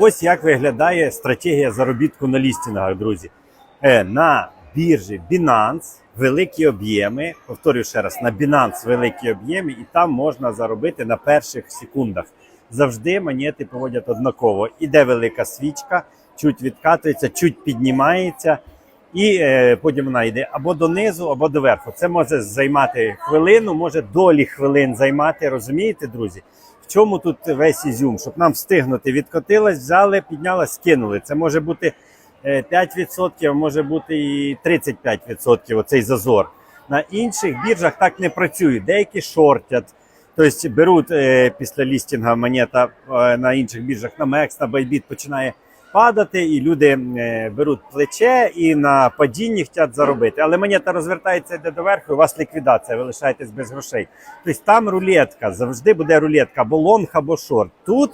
Ось як виглядає стратегія заробітку на лістінгах, друзі. Е, На біржі Binance великі об'єми. Повторюю ще раз, на Binance великі об'єми, і там можна заробити на перших секундах. Завжди монети поводять однаково. Іде велика свічка, чуть відкатується, чуть піднімається, і е, потім вона йде або донизу, або доверху. Це може займати хвилину, може долі хвилин займати. Розумієте, друзі? В чому тут весь ізюм? Щоб нам встигнути, відкотилась, взяли, піднялась, скинули. Це може бути е, 5%, може бути і 35% оцей зазор. На інших біржах так не працює. Деякі шортять. Тобто беруть е, після лістінга монета е, на інших біржах на Мекс, на Байбіт починає падати, і люди е, беруть плече і на падінні хочуть заробити. Але монета розвертається йде доверху, і у вас ліквідація, ви лишаєтесь без грошей. Тобто там рулетка, завжди буде рулетка, або лонг, або шорт. Тут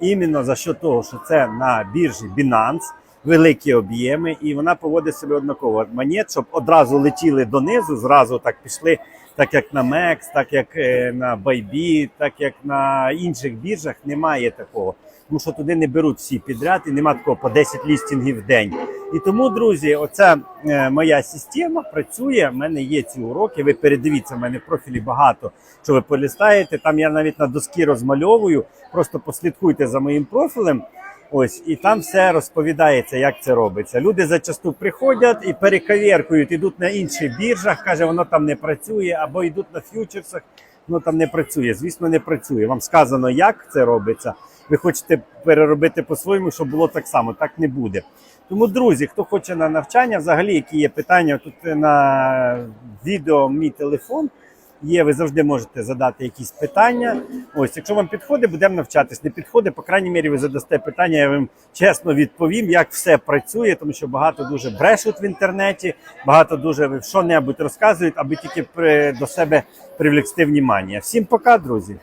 іменно за що того, що це на біржі Binance, великі об'єми, і вона поводить себе однаково. Монет, щоб одразу летіли донизу, зразу так пішли, так як на MEX, так як е, на Bybit, так як на інших біржах, немає такого. Тому що туди не беруть всі підряд і немає такого по 10 лістінгів в день. І тому, друзі, оця е, моя система працює. У мене є ці уроки. Ви передивіться, в мене в профілі багато, що ви полістаєте. Там я навіть на доскі розмальовую. Просто послідкуйте за моїм профілем. Ось і там все розповідається, як це робиться. Люди зачасту приходять і перекавіркують, ідуть на інших біржах, каже, воно там не працює, або йдуть на ф'ючерсах, воно там не працює. Звісно, не працює. Вам сказано, як це робиться. Ви хочете переробити по-своєму, щоб було так само. Так не буде. Тому, друзі, хто хоче на навчання, взагалі, які є питання, тут на відео мій телефон є, ви завжди можете задати якісь питання. Ось, якщо вам підходить, будемо навчатись. Не підходить, по крайній мірі, ви задасте питання, я вам чесно відповім, як все працює, тому що багато дуже брешуть в інтернеті, багато дуже що-небудь розказують, аби тільки при, до себе привлекти внимання. Всім пока, друзі!